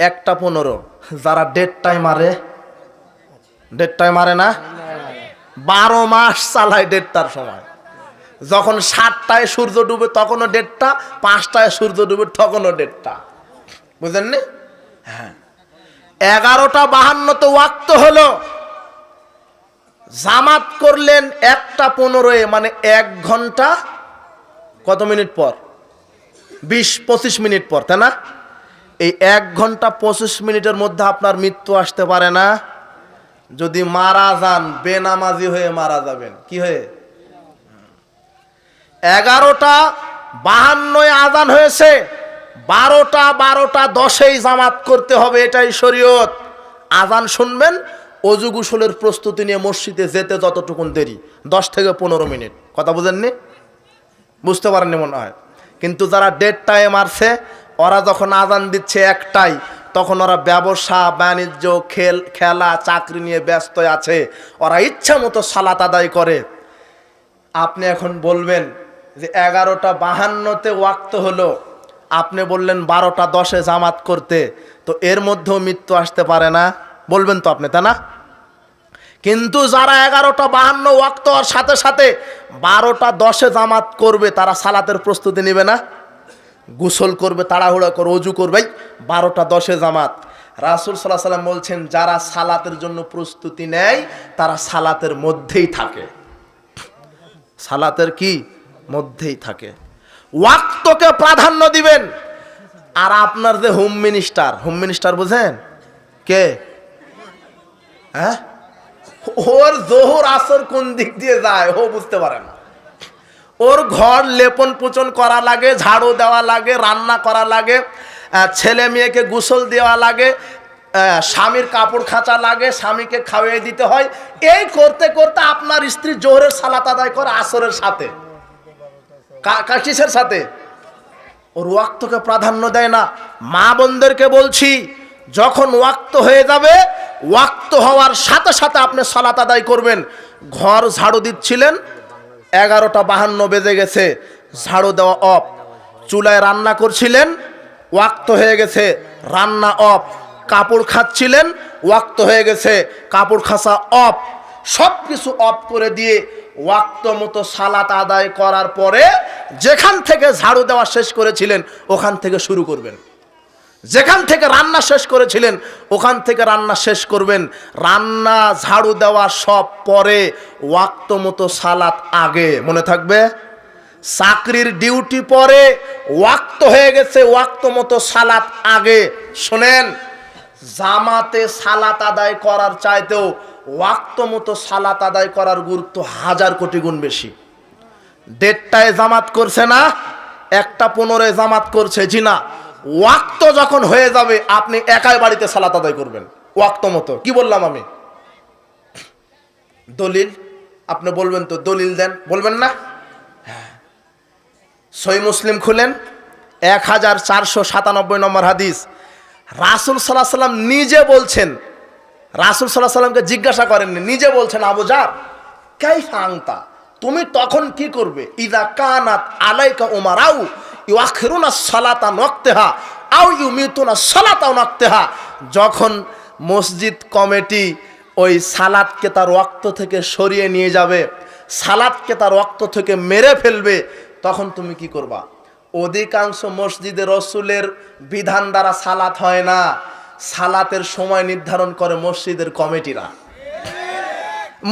একটা পনেরো। যারা দেড়টায় মারে দেড়টায় মারে না, বারো মাস চালায় দেড়টার সময়। যখন সাতটায় সূর্য ডুবে তখনও দেড়টা পাঁচটায় সূর্য ডুবে তখনও দেড়টা বুঝলেন নি হ্যাঁ। এগারোটা বাহান্ন তো ওয়াক্ত হলো। জামাত করলেন একটা পনেরোয় মানে এক ঘণ্টা কত মিনিট পর? বিশ, পঁচিশ মিনিট পর, তাই না? এই এক ঘণ্টা পঁচিশ মিনিটের মধ্যে আপনার মৃত্যু আসতে পারে না। যদি মারা যান, বেনামাজি হয়ে মারা যাবেন। কি হয়ে? এগারোটা বাহান্নয় আজান হয়েছে। বারোটা বারোটা দশেই জামাত করতে হবে, এটাই শরীয়ত। আজান শুনবেন, অজু গোসলের প্রস্তুতি নিয়ে মসজিদে যেতে যতটুকুন দেরি, দশ থেকে পনেরো মিনিট। কথা বুঝেননি? বুঝতে পারেননি মনে হয়। কিন্তু যারা ডেট টাইম মারছে ওরা যখন আজান দিচ্ছে একটাই, তখন ওরা ব্যবসা, বাণিজ্য, খেল, খেলা, চাকরি নিয়ে ব্যস্ত আছে। ওরা ইচ্ছা মতো সালাত আদায় করে। আপনি এখন বলবেন যে এগারোটা বাহান্নতে ওয়াক্ত হলো। আপনি বললেন বারোটা দশে জামাত করতে। তো এর মধ্যেও মৃত্যু আসতে পারে না। বলবেন তো আপনি, তাই না? কিন্তু যারা এগারোটা বাহান্ন ওয়াক্ত সাথে সাথে বারোটা দশে জামাত করবে, তারা সালাতের প্রস্তুতি নেবে না? গোসল করবে, তাড়াহুড়া করে অজু করবে। বারোটা দশে জামাত। রাসুল সাল্লাহ সাল্লাম বলছেন, যারা সালাতের জন্য প্রস্তুতি নেয়, তারা সালাতের মধ্যেই থাকে। সালাতের কি? মধ্যেই থাকে। ওয়াক্তকে প্রাধান্য দিবেন। আর আপনার যে হোম মিনিস্টার হোম মিনিস্টার বুঝেন? কে? হ্যাঁ? ওর জোহর আসর কোন দিক দিয়ে যায়, ও বুঝতে পারে না। ওর ঘর লেপন পুচন করা লাগে, ঝাড়ু দেওয়া লাগে, রান্না করা লাগে ছেলে মেয়েকে গোসল দেওয়া লাগে স্বামীর কাপড় খাঁচা লাগে, স্বামীকে খাওয়িয়ে দিতে হয়। এই করতে করতে আপনার স্ত্রী জোহরের সালাত আদায় করে আসরের সাথে। কিসের সাথে? ওর ওয়াক্তকে প্রাধান্য দেয় না। মা বোনদেরকে বলছি, যখন ওয়াক্ত হয়ে যাবে, ওয়াক্ত হওয়ার সাথে সাথে আপনি সালাত আদায় করবেন। ঘর ঝাড়ু দিচ্ছিলেন এগারোটা বাহান্ন বেজে গেছে, ঝাড়ু দেওয়া অফ। চুলায় রান্না করছিলেন, ওয়াক্ত হয়ে গেছে, রান্না অফ। কাপড় খাচ্ছিলেন, ওয়াক্ত হয়ে গেছে, কাপড় খাসা অফ। সব কিছু অফ করে দিয়ে ওয়াক্ত মতো সালাত আদায় করার পরে যেখান থেকে ঝাড়ু দেওয়া শেষ করেছিলেন, ওখান থেকে শুরু করবেন। যেখান থেকে রান্না শেষ করেছিলেন, ওখান থেকে রান্না শেষ করবেন। রান্না, ঝাড়ু দেওয়া সব পরে, ওয়াক্ত মতো সালাত আগে, মনে থাকবে? চাকরির ডিউটি পরে, ওয়াক্ত হয়ে গেছে, ওয়াক্ত মতো সালাত আগে। শোনেন, জামাতে সালাত আদায় করার চাইতেও ওয়াক্ত মতো সালাত আদায় করার গুরুত্ব হাজার কোটি গুণ বেশি। দেড়টায় জামাত করছে না, একটা পনেরোয় জামাত করছে, জি না। ওয়াক্ত যখন হয়ে যাবে, আপনি একাই বাড়িতে সালাত আদায় করবেন। ওয়াক্ত মতো। কি বললাম আমি? দলিল? আপনি বলবেন তো, দলিল দেন। বলবেন না? সই মুসলিম খুলেন। এক হাজার চারশো সাতানব্বই নম্বর হাদিস। রাসুল সাল্লাহ সাল্লাম নিজে বলছেন, রাসুল সাল্লাহ সাল্লামকে জিজ্ঞাসা করেননি, নিজে বলছেন, আবু জার কাই ফাংতা তুমি তখন কি করবে? ইদা কানাত আলাইকা উমার আউ ইউ আখিরুনা সালাতা নক্তেহা আউ ইউ মিতুনা সালাতা নক্তেহা যখন মসজিদ কমিটি ওই সালাদকে তার রক্ত থেকে সরিয়ে নিয়ে যাবে সালাদকে তার রক্ত থেকে মেরে ফেলবে, তখন তুমি কি করবা? অধিকাংশ মসজিদে রসুলের বিধান দ্বারা সালাত হয় না। সালাতের সময় নির্ধারণ করে মসজিদের কমিটিরা।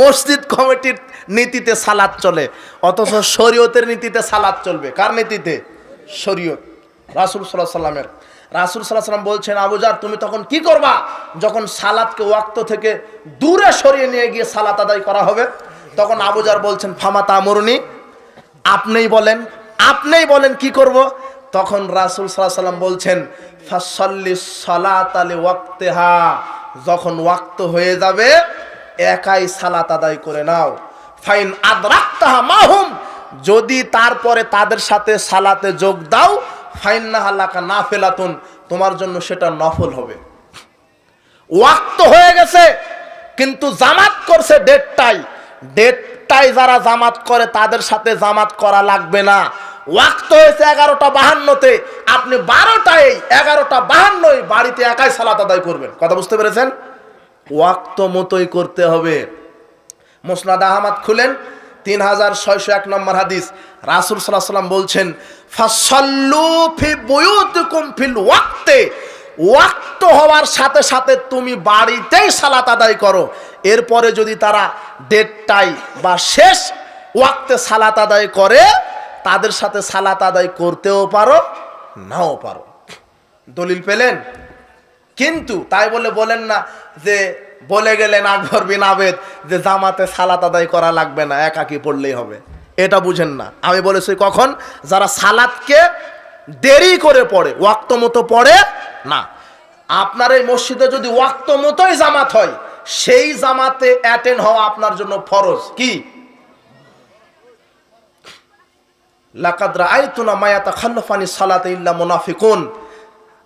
মসজিদ কমিটির নীতিতে সালাত চলে, অথচ শরীয়তের নীতিতে সালাত চলবে। কার নীতিতে? শরীয়ত। রাসুল সাল্লাহ সাল্লামের। রাসুল সাল্লাহ সাল্লাম বলছেন আবুজার তুমি তখন কি করবা? যখন সালাতকে ওয়াক্ত থেকে দূরে সরিয়ে নিয়ে গিয়ে সালাত আদায় করা হবে, তখন আবুজার বলছেন ফামাতা মরুনি আপনিই বলেন আপনিই বলেন কি করব? তখন রাসুল সাল্লাহ সাল্লাম বলছেন, ফাসল্লি সালাত আলী ওয়াক্তেহা যখন ওয়াক্ত হয়ে যাবে, একাই সালাত আদায় করে নাও। ফাইন আদরাক্তাহা মাহুম যদি তারপরে তাদের সাথে সালাতে যোগ দাও ফাইন না ফেলাতুন তোমার জন্য সেটা নফল হবে। ওয়াক্ত হয়ে গেছে, কিন্তু জামাত করছে ডেটটাই। ডেটটাই যারা জামাত করে, তাদের সাথে জামাত করা লাগবে না। ওয়াক্ত হয়েছে এগারোটা বাহান্নতে, আপনি বারোটায় এগারোটা বাহান্নই বাড়িতে একাই সালাত আদায় করবেন। কথা বুঝতে পেরেছেন? ওয়াক্ত মতোই করতে হবে। মোসনাদ আহমদ খুলেন তিন হাজার ছয়শো এক নম্বর হাদিস। রাসুল সাল্লাম বলছেন ফাসল্লু ফি বুয়ুতিকুম ফিল ওয়াক্তে। ওয়াক্ত হওয়ার সাথে সাথে তুমি বাড়িতেই সালাত আদায় করো। এরপরে যদি তারা দেড়টায় বা শেষ ওয়াক্তে সালাত আদায় করে, তাদের সাথে সালাত আদায় করতেও পারো, নাও পারো। দলিল পেলেন? কিন্তু তাই বলে বলেন না যে বলে গেলেন আকবর বিন আবেদ, যে জামাতে সালাত আদায় করা লাগবে না, একাকি পড়লেই হবে। এটা বুঝেন না। আমি বলেছি কখন? যারা সালাতকে দেরি করে পড়ে, ওয়াক্ত মতো পড়ে না। আপনার এই মসজিদে যদি ওয়াক্ত মতোই জামাত হয়, সেই জামাতে অ্যাটেন্ড হওয়া আপনার জন্য ফরজ। কি? লাকাদরা আইতুনা মায়াতা খাল্লফানি সালাতে ইল্লা মুনাফিকুন।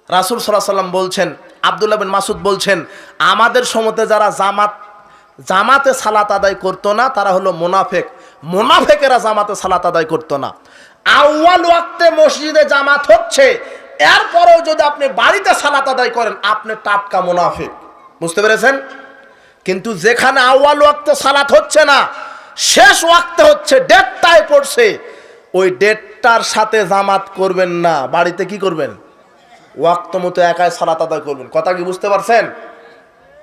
রাসুল সাল্লাহ সাল্লাম বলছেন আবদুল্লাহ বিন মাসুদ বলছেন, আমাদের সমতে যারা জামাত, জামাতে সালাত আদায় করতো না, তারা হলো মোনাফেক। মোনাফেকেরা জামাতে সালাত আদায় করতো না। আউয়াল ওয়াক্তে মসজিদে জামাত হচ্ছে, এরপরেও যদি আপনি বাড়িতে সালাত আদায় করেন, আপনি টাটকা মোনাফেক। বুঝতে পেরেছেন? কিন্তু যেখানে আউয়াল ওয়াক্তে সালাত হচ্ছে না, শেষ ওয়াক্তে হচ্ছে ডেটটায় পড়ছে। ওই ডেটটার সাথে জামাত করবেন না। বাড়িতে কি করবেন? ওয়াক্ত মতো একাই সালাত আদায় করবেন। কথা কি বুঝতে পারছেন?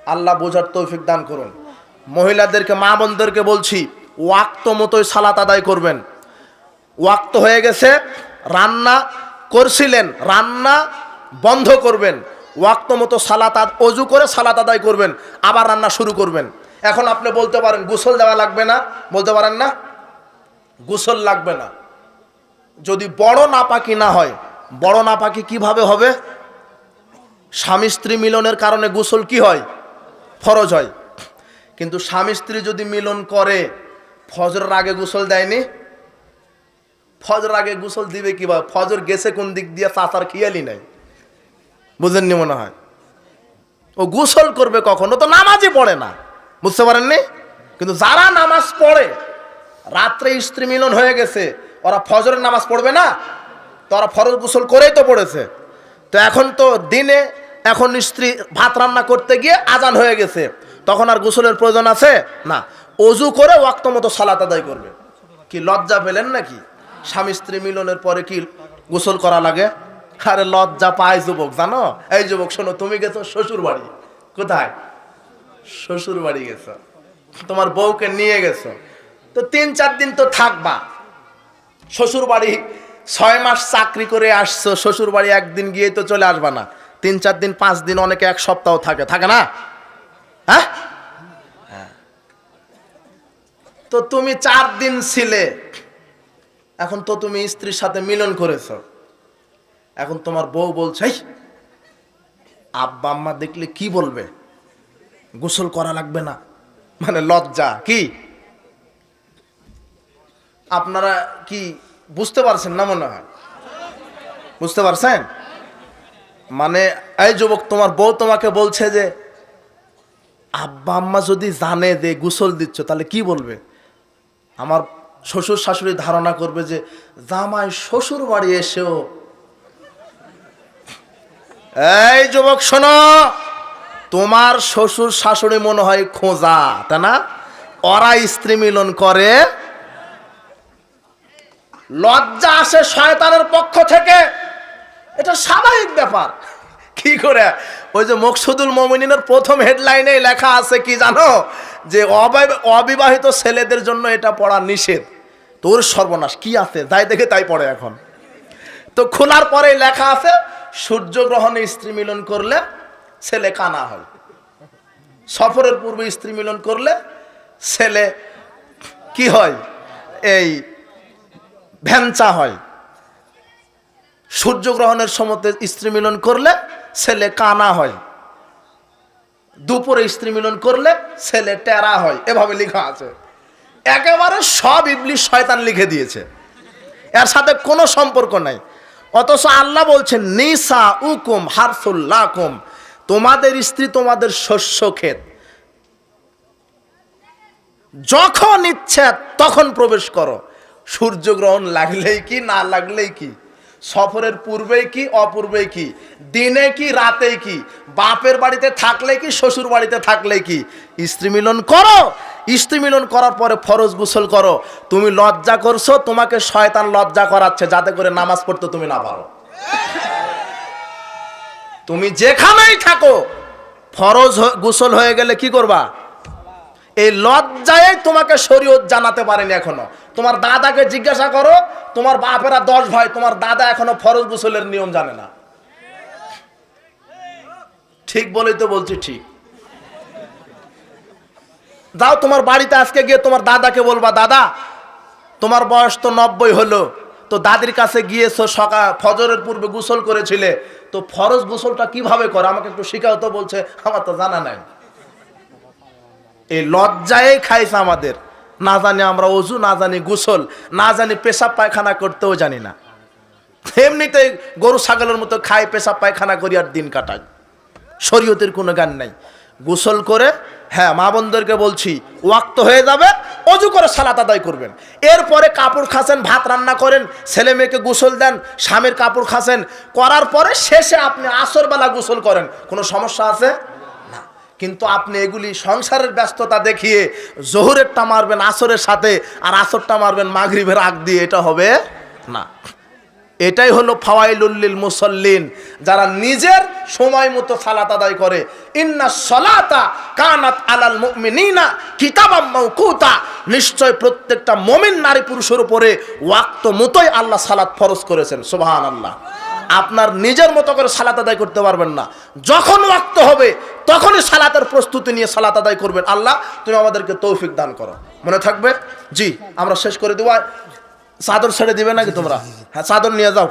আল্লাহ বোঝার তৌফিক দান করুন। মহিলাদেরকে, মা বোনদেরকে বলছি, ওয়াক্ত মতোই সালাত আদায় করবেন। ওয়াক্ত হয়ে গেছে, রান্না করছিলেন, রান্না বন্ধ করবেন। ওয়াক্ত মতো সালাত অজু করে সালাত আদায় করবেন, আবার রান্না শুরু করবেন। এখন আপনি বলতে পারেন, গোসল দেওয়া লাগবে না? বলতে পারেন না? গোসল লাগবে না। যদি বড় নাপাকি না হয় বড় নাপাকি কীভাবে হবে? স্বামী স্ত্রী মিলনের কারণে গোসল কি হয়? ফরজ হয়। কিন্তু স্বামী স্ত্রী যদি মিলন করে, ফজরের আগে গোসল দেয়নি? ফজর আগে গোসল দিবে কীভাবে? ফজর গেছে কোন দিক দিয়ে, চাচার খেয়ালি নাই। বুঝেননি মনে হয়? ও গোসল করবে কখনো? তো নামাজই পড়ে না। বুঝতে পারেননি? কিন্তু যারা নামাজ পড়ে, রাত্রে স্ত্রী মিলন হয়ে গেছে, ওরা ফজরের নামাজ পড়বে না? তো ওরা ফরজ গোসল করেই তো পড়েছে। তো এখন তো দিনে, এখন স্ত্রী ভাত রান্না করতে গিয়ে আজান হয়ে গেছে। তখন আর গোসলের প্রয়োজন আছে? না। অজু করে ওয়াক্ত মতো সালাত আদায় করবে। কি লজ্জা পেলেন নাকি? স্বামী স্ত্রী মিলনের পরে কি গোসল করা লাগে? আরে লজ্জা পায় যুবক, জানো? এই যুবক, শোনো, তুমি গেছো শ্বশুর বাড়ি কোথায়? শ্বশুর বাড়ি গেছো। তোমার বউকে নিয়ে গেছো। তো তিন চার দিন তো থাকবা। শ্বশুর বাড়ি ছয় মাস চাকরি করে আসছো শ্বশুর বাড়ি একদিন গিয়ে তো চলে আসবা না। তিন চার দিন পাঁচ দিন অনেকে এক সপ্তাহ থাকে। থাকে না? হ্যাঁ। তো তুমি চার দিন ছিলে। এখন তো তুমি স্ত্রীর সাথে মিলন করেছ। এখন তোমার বউ বলছে "এই, আব্বা আম্মা দেখলে কি বলবে? গোসল করা লাগবে না। মানে লজ্জা। কি? আপনারা কি বুঝতে পারছেন না মনে হয়? বুঝতে পারছেন? মানে এই যুবক, তোমার বউ তোমাকে বলছে যে, আব্বা, আম্মা যদি জানে যে গোসল দিচ্ছ, তাহলে কি বলবে? আমার শ্বশুর শাশুড়ি ধারণা করবে যে, জামাই শ্বশুর বাড়ি এসেও এই যুবক, শোনো! তোমার শ্বশুর শাশুড়ি মনে হয় খোঁজা, তাই না? ওরা স্ত্রী মিলন করে লজ্জা আসে শয়তানের পক্ষ থেকে। এটা স্বাভাবিক ব্যাপার। কি করে? ওই যে মকসুদুল মমিনের প্রথম হেডলাইনে লেখা আছে কি জানো? যে অবিবাহিত ছেলেদের জন্য এটা পড়া নিষেধ। তোর সর্বনাশ, কি আছে? যাই দেখে তাই পড়ে এখন। তো খোলার পরে লেখা আছে, সূর্যগ্রহণে স্ত্রী মিলন করলে ছেলে কানা হয়। সফরের পূর্বে স্ত্রী মিলন করলে ছেলে কি হয়? এই ভ্যাঞ্চা হয়। সূর্যগ্রহণের সময়তে স্ত্রী মিলন করলে ছেলে কানা হয়। দুপুরে স্ত্রী মিলন করলে ছেলে টেরা হয়। এভাবে লেখা আছে। একেবারে সব ইবলিশ শয়তান লিখে দিয়েছে। এর সাথে কোনো সম্পর্ক নাই। অথচ আল্লাহ বলছেন নিসা উকুম হারফুল্লাকুম তোমাদের স্ত্রী তোমাদের শস্য ক্ষেত। যখন ইচ্ছে তখন প্রবেশ করো। সূর্যগ্রহণ লাগলেই কি, না লাগলেই কি? সফরের পূর্বেই কি, অপূর্বেই কি? দিনে কি, রাতেই কি? বাপের বাড়িতে থাকলে কি, শ্বশুর বাড়িতে থাকলে কি? স্ত্রী মিলন করো। স্ত্রী মিলন করার পরে ফরজ গোসল করো। তুমি লজ্জা করছ, তোমাকে শয়তান লজ্জা করাচ্ছে, যাতে করে নামাজ পড়তে তুমি না পারো। তুমি যেখানেই থাকো, ফরজ গোসল হয়ে গেলে কি করবা? এই লজ্জায় তোমাকে শরীয়ত জানাতে পারেনি এখনও। তোমার দাদাকে জিজ্ঞাসা করো, তোমার বাপেরা দশ ভাই, তোমার দাদা এখনও ফরজ গোসলের নিয়ম জানে না। ঠিক বলেই তো বলছি, ঠিক। যাও তোমার বাড়িতে আজকে গিয়ে তোমার দাদাকে বলবা, দাদা, তোমার বয়স তো নব্বই হলো, তো দাদির কাছে গিয়েছো সকাল ফজরের পূর্বে গোসল করেছিলে, তো ফরজ গোসলটা কীভাবে করে? আমাকে একটু শিখাও তো, বলছে, আমার তো জানা নাই। এই লজ্জায় খাইছে আমাদের। না জানি আমরা অজু, না জানি গোসল, না জানি পেশাব পায়খানা করতেও জানি না। এমনিতে গরু ছাগলের মতো খাই পেশাব পায়খানা করি আর দিন কাটাই। শরীয়তের কোনো গান নাই। গোসল করে হ্যাঁ মা বোনদেরকে বলছি, ওয়াক্ত হয়ে যাবে, অজু করে সালাত আদায় করবেন। এরপরে কাপড় খাসেন, ভাত রান্না করেন, ছেলে মেয়েকে গোসল দেন, স্বামীর কাপড় খাসেন, করার পরে শেষে আপনি আসরবেলা গোসল করেন। কোনো সমস্যা আছে? কিন্তু আপনি এগুলি সংসারের ব্যস্ততা দেখিয়ে জোহরেরটা মারবেন, আসরের সাথে, আর আসরটা মারবেন মাগরিবের আগ দিয়ে, এটা হবে না। এটাই হলো ফাওয়াইলুল্লিল মুসল্লিন, যারা নিজের সময় মতো সালাত আদায় করে। ইন্না সলাতা কানাত আলাল মুমিনিনা কিতাবাম মাওকুতা। নিশ্চয় প্রত্যেকটা মুমিন নারী পুরুষের উপরে ওয়াক্ত মতোই আল্লাহ সালাত ফরজ করেছেন, সুবহানাল্লাহ। আপনার নিজের মতো করে সালাত আদায় করতে পারবেন না। যখন ওয়াক্ত হবে, তখনই সালাতের প্রস্তুতি নিয়ে সালাত আদায় করবেন। আল্লাহ, তুমি আমাদেরকে তৌফিক দান করো। মনে থাকবে? জি, আমরা শেষ করে দেওয়া চাদর ছেড়ে দিবে নাকি তোমরা? হ্যাঁ চাদর নিয়ে যাও।